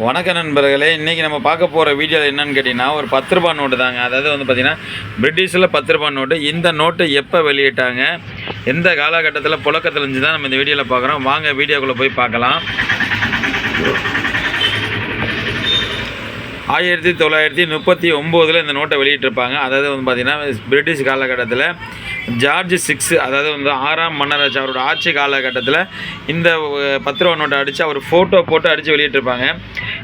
வணக்க நண்பர்களே இன்றைக்கி நம்ம பார்க்க போகிற வீடியோவில் என்னென்னு கேட்டிங்கன்னா ஒரு பத்து ரூபா நோட்டு தாங்க. அதாவது வந்து பார்த்திங்கன்னா பிரிட்டிஷில் பத்து ரூபா நோட்டு. இந்த நோட்டு எப்போ வெளியிட்டாங்க? எந்த காலகட்டத்தில் புழக்கத்தில் இருந்து தான் நம்ம இந்த வீடியோவில் பார்க்குறோம். வாங்க வீடியோக்குள்ளே போய் பார்க்கலாம். ஆயிரத்தி தொள்ளாயிரத்தி முப்பத்தி ஒம்போதில் இந்த நோட்டை வெளியிட்டிருப்பாங்க. அதாவது வந்து பார்த்திங்கன்னா பிரிட்டிஷ் காலகட்டத்தில் ஜார்ஜ் சிக்ஸ் அதாவது வந்து ஆறாம் மன்னராஜ் அவரோட ஆட்சி காலகட்டத்தில் இந்த அஹ், பத்து ரூபா நோட்டை அடித்து அவர் ஃபோட்டோ போட்டு அடித்து வெளியிட்டிருப்பாங்க.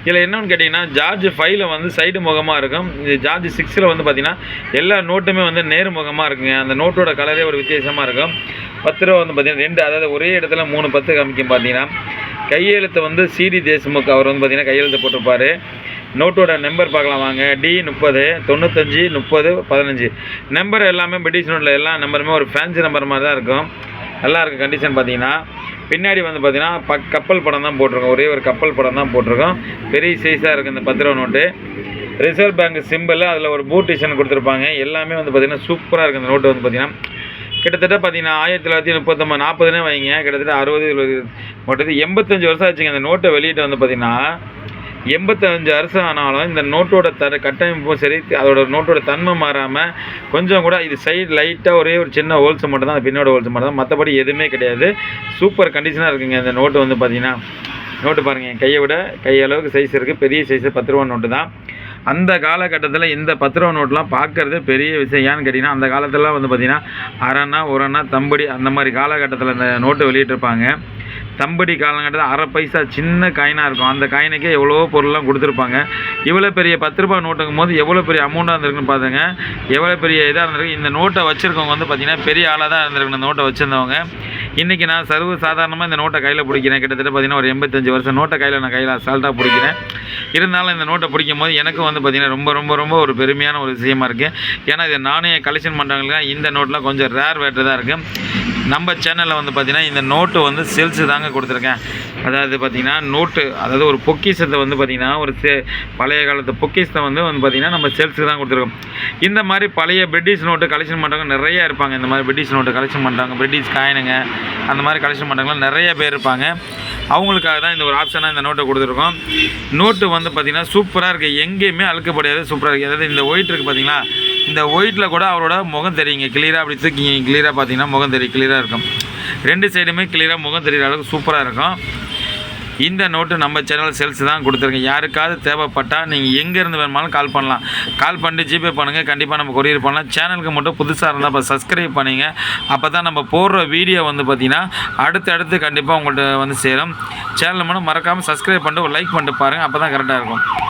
இதில் என்னன்னு கேட்டிங்கன்னா ஜார்ஜ் ஃபைவ்ல வந்து சைடு முகமாக இருக்கும். இது ஜார்ஜ் சிக்ஸில் வந்து பார்த்திங்கன்னா எல்லா நோட்டுமே வந்து நேர்முகமாக இருக்குங்க. அந்த நோட்டோட கலரே ஒரு வித்தியாசமாக இருக்கும். பத்து ரூபா வந்து பார்த்திங்கன்னா ரெண்டு அதாவது ஒரே இடத்துல மூணு பத்து காமிக்கும் பார்த்தீங்கன்னா கையெழுத்து வந்து சிடி தேஷ்முக் அவர் வந்து பார்த்திங்கன்னா கையெழுத்து போட்டிருப்பாரு. நோட்டோட நம்பர் பார்க்கலாம் வாங்க. டி முப்பது தொண்ணூத்தஞ்சு முப்பது பதினஞ்சு. நம்பர் எல்லாமே பிரிட்டிஷ் நோட்டில் எல்லா நம்பருமே ஒரு ஃபேன்சி நம்பர் மாதிரி தான் இருக்கும். நல்லா இருக்கும் கண்டிஷன் பார்த்தீங்கன்னா பின்னாடி வந்து பார்த்தீங்கன்னா ப கப்பல் படம் தான் போட்டிருக்கோம். ஒரே ஒரு கப்பல் படம் தான் போட்டிருக்கோம். பெரிய சைஸாக இருக்குது இந்த பத்து ரூபா நோட்டு ரிசர்வ் பேங்க் சிம்பிள் அதில் ஒரு பூட் டிசைன் கொடுத்துருப்பாங்க. எல்லாமே வந்து பார்த்திங்கன்னா சூப்பராக இருக்குது இந்த நோட்டு வந்து பார்த்திங்கன்னா கிட்டத்தட்ட பார்த்தீங்கன்னா ஆயிரத்தி தொள்ளாயிரத்தி முப்பத்தொம்பது நாற்பதுனே வைங்க. கிட்டத்தட்ட அறுபது எழுபது மொத்தத்து எண்பத்தஞ்சு வருஷம் ஆச்சுங்க. அந்த நோட்டை வெளியிட்டு வந்து பார்த்தீங்கன்னா எண்பத்தஞ்சு வருஷம் ஆனாலும் இந்த நோட்டோட தர கட்டமைப்பும் சரி அதோட நோட்டோட தன்மை மாறாமல் கொஞ்சம் கூட இது சைடு லைட்டாக ஒரே ஒரு சின்ன ஹோல்ஸ் மட்டும் தான் பின்னோட ஹோல்ஸ் மட்டும் தான் மற்றபடி எதுவுமே கிடையாது. சூப்பர் கண்டிஷனாக இருக்குங்க இந்த நோட்டு வந்து பார்த்திங்கன்னா நோட்டு பாருங்கள் என் கையை விட கையளவுக்கு சைஸ் இருக்குது பெரிய சைஸு பத்து ரூபா நோட்டு தான். அந்த காலகட்டத்தில் இந்த பத்து ரூபா நோட்லாம் பார்க்குறது பெரிய விஷயம். ஏன்னு கேட்டிங்கன்னா அந்த காலத்திலலாம் வந்து பார்த்திங்கன்னா அரணா உரணா தம்படி அந்த மாதிரி காலகட்டத்தில் இந்த நோட்டு வெளியிட்டிருப்பாங்க. தம்படி காலங்கட்டத்தில் அரை பைசா சின்ன காயினாக இருக்கும். அந்த காயினுக்கே எவ்வளோ பொருள்லாம் கொடுத்துருப்பாங்க. இவ்வளோ பெரிய பத்து ரூபாய் நோட்டுங்கும் போது எவ்வளோ பெரிய அமௌண்ட்டாக இருந்திருக்குன்னு பார்த்துங்க எவ்வளோ பெரிய இதாக இருந்திருக்கு. இந்த நோட்டை வச்சுருக்கவங்க வந்து பார்த்திங்கன்னா பெரிய ஆளாக தான் இருந்திருக்கு இந்த நோட்டை வச்சுருந்தவங்க. இன்றைக்கி நான் சர்வ சாதாரணமாக இந்த நோட்டை கையில் பிடிக்கிறேன். கிட்டத்தட்ட பார்த்திங்கன்னா ஒரு எண்பத்தஞ்சு வருஷம் நோட்டை கையில் நான் கையில் அசால்ட்டாக பிடிக்கிறேன். இருந்தாலும் இந்த நோட்டை பிடிக்கும் போது எனக்கும் வந்து பார்த்திங்கன்னா ரொம்ப ரொம்ப ரொம்ப ஒரு பெருமையான ஒரு விஷயமா இருக்குது ஏன்னா இது நானே கலெக்ஷன் பண்ணுறவங்களுக்கு இந்த நோட்டெலாம் கொஞ்சம் ரேர் வேட்டு தான் இருக்குது நம்ம சேனலில் வந்து பார்த்திங்கன்னா இந்த நோட்டு வந்து சேல்ஸு தாங்க கொடுத்துருக்கேன். அதாவது பார்த்திங்கன்னா நோட்டு அதாவது ஒரு பொக்கிஷத்தை வந்து பார்த்திங்கன்னா ஒரு சே பழைய காலத்து பொக்கிஷத்தை வந்து வந்து பார்த்திங்கன்னா நம்ம சேல்ஸுக்கு தான் கொடுத்துருக்கோம். இந்த மாதிரி பழைய பிரிட்டிஷ் நோட்டு கலெக்ஷன் பண்ணுறவங்க நிறைய இருப்பாங்க. இந்த மாதிரி பிரிட்டிஷ் நோட்டு கலெக்ஷன் பண்ணுறாங்க பிரிட்டிஷ் காயினுங்க அந்த மாதிரி கலெக்ஷன் பண்ணுறவங்களாம் நிறைய பேர் இருப்பாங்க. அவங்களுக்காக தான் இந்த ஒரு ஆப்ஷனாக இந்த நோட்டை கொடுத்துருக்கோம். நோட்டு வந்து பார்த்திங்கன்னா சூப்பராக இருக்குது எங்கேயுமே அழுக்கப்படையாது சூப்பராக இருக்குது அதாவது இந்த ஒயிட் இருக்குது பார்த்தீங்களா இந்த ஒயிட்டில் கூட அவரோட முகம் தெரியுங்க. கிளியராக அப்படி தூக்கிங்க. கிளியராக பார்த்தீங்கன்னா முகம் தெரியும். கிளியராக இருக்கும். ரெண்டு சைடுமே கிளியராக முகம் தெரிகிற அளவுக்கு சூப்பராக இருக்கும். இந்த நோட்டு நம்ம சேனல் சேல்ஸ் தான் கொடுத்துருக்கேன். யாருக்காவது தேவைப்பட்டால் நீங்கள் எங்கேருந்து வேணுமாலும் கால் பண்ணலாம். கால் பண்ணிட்டு ஜிபே பண்ணுங்கள் கண்டிப்பாக நம்ம கொரியர் பண்ணலாம். சேனலுக்கு மட்டும் புதுசாக இருந்தால் இப்போ சப்ஸ்கிரைப் பண்ணுங்க. அப்போ தான் நம்ம போடுற வீடியோ வந்து பார்த்திங்கன்னா அடுத்து அடுத்து கண்டிப்பாக உங்கள்கிட்ட வந்து சேரும். சேனலை மட்டும் மறக்காமல் சப்ஸ்கிரைப் பண்ணிட்டு ஒரு லைக் பண்ணிட்டு பாருங்கள் அப்போ தான் கரெக்டாக இருக்கும்.